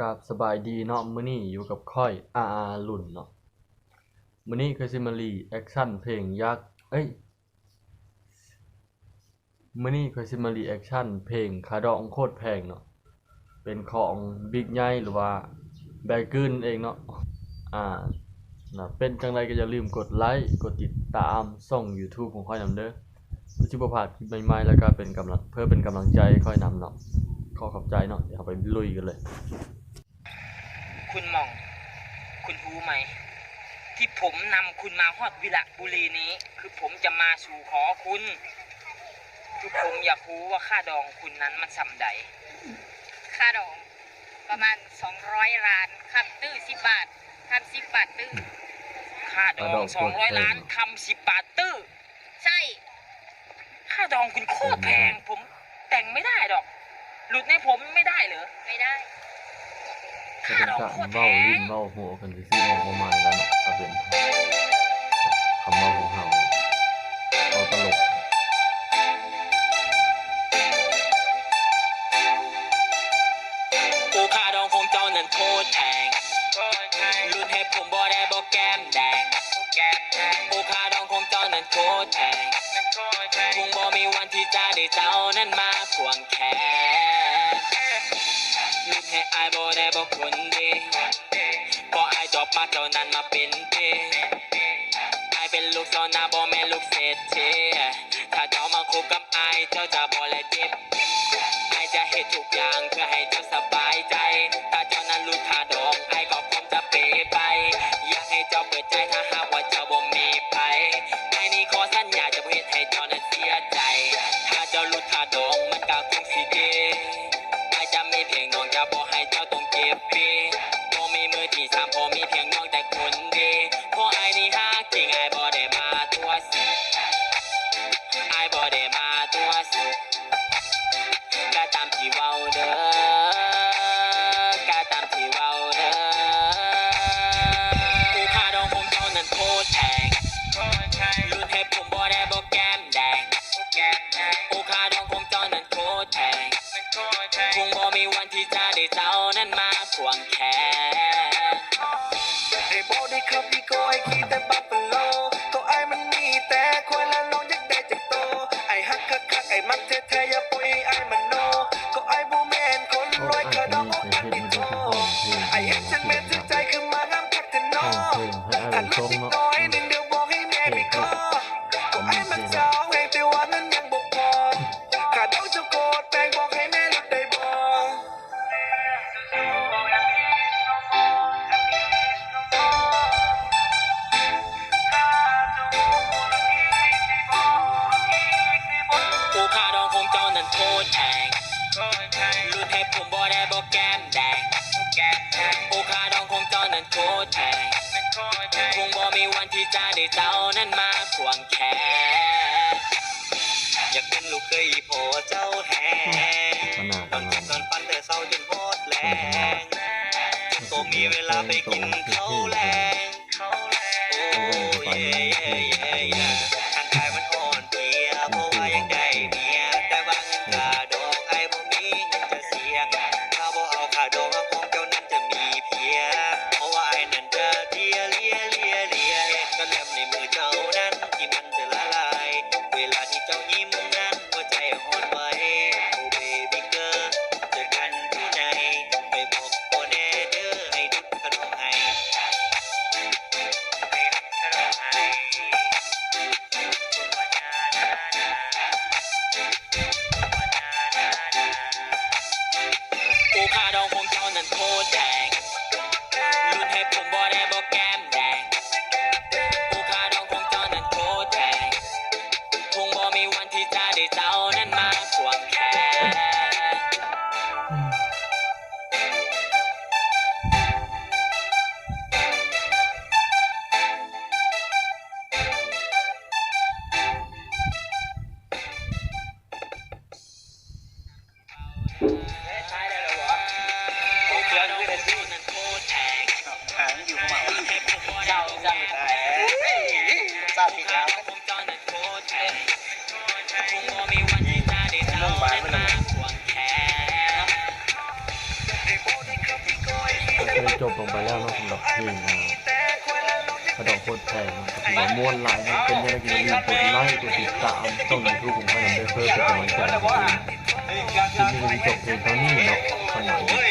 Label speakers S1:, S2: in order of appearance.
S1: กับสบายดีเนาะมื้อนี้อยู่กับค่อยอาอารุ่นเนาะมื้อนี้คือสิมารีแอคชั่นเพลงยักษ์เอ้ยมื้อนี้คือสิมารีแอคชั่นเพลงคาดองโคตรแพงเนาะเป็นของบิ๊กใหญ่หรือว่าแบกึนเองเนาะอ่านะเป็นจังไดก็อย่าลืมกดไลค์กดติดตามช่อง YouTube ของค่อยนำเด้อเพื่อสิบ่าดคลิปใหม่ๆแล้วก็เป็นกำลังเพื่อเป็นกำลังใจให้ค่อยนำเนาะขอขอบใจเนาะเดี๋ยวไปลุยกันเลย
S2: คุณหมอง คุณรู้ไหม ที่ผมนำคุณมาฮอดวิละบุรีนี้ คือผมจะมาสู่ขอคุณ คือผมอยากรู้ว่าค่าดองคุณนั้นมันสำใด
S3: ค่าดอง ประมาณ200ล้านคำตื้อ10บาทคำ10บาทตื้อ
S2: ค่าดอ
S1: ค่าดองง
S2: สองร้อย
S1: โคตรแพง
S2: ล้านคำสิบบาทตื้อ
S3: ใช่
S2: ค่าดองคุณโคตรแพงผมแต่งไม่ได้ดอก หลุดในผมไม่ได้เหรอ
S3: ไม่ได้
S1: จะเป็นการเว้าลิ้นเว้าหัวกันซื่อๆประมาณนั้นเนาะถ้าเป็นคำเว้าของเฮาเอาตลก
S2: กูค่าดองของเจ้านั้นโคตรแพงรุ่นให้ผมบ่ได้บ่แก้มแดงกูค่าดองของเจ้านั้นโคตรแพงคงบ่มีวันที่จะได้เจ้านั้นมาควงแขนรุ่นให้ อายบ่ได้บ่คนดีก็อายจบมาเจ้านั้นมาเป็นเพอายเป็นลูกเจ้านาบ่แม่ลูกเศรษฐีถ้าเจ้ามาคบกับอายเจ้าจะบ่และเจ็บไอจะเหตุทุกอย่างเพื่อให้เจ้าสบายใจ ถ้าเจ้านั้นรู้ท่าดองไอก็พร้อมจะเปไป อยากให้เจ้าเปิดใจถ้าหา งบ่มีวันที่จะได้เจ้านั้นมาควงแขน
S4: ไอ้โบได้ครับพี่ก็ไอ้ขี่แต่บัฟฟโลตัวไอ้มันมีแต่คอยละน้องอยากได้จากโต ไอ้ฮักคักคักไอ้มักแท้ๆอย่าปล่อยไอ้มันโน ก็ไอ้บูแมนคนรวยขาดองอกอันติดโตไอ้เห็นฉันแม่นใจคือมางามคักแต่นอถ้าลดนิดน้อยหนึ่งเดียวบอกให้แม่ไปขอก็ไอ้มันเจ้า โค
S2: ตรแพงรุ่นให้ผมบ่ได้บ่แก้มแดงกูค่าดองของเจ้านั้นโคตรแพงคงบ่มีวันที่จะได้เจ้านั้นมาควงแขน
S4: อยากเป็นลูกเคยอีโพเจ้าแหง
S1: ขนาด
S4: ต
S1: ป
S4: อน
S1: ระมา
S4: กิ
S1: ณ
S4: นตอนปันแต่เศร้าจนโคตรแรงก็มีเวลาไปกินข้าวแรง จบล
S2: ง
S1: ไปแล้วนะสำหรับเพลงกระดองโคตรแพงนะครับถืวมวนหลายเป็นยังไงก็อย่าลืกดไลค์กดติดตามช่องยูทูบของพยายามเพื่อเป็นกำลังใจให้ผมที่มีจบเพลงตอนนี้เนาะขนาดนี้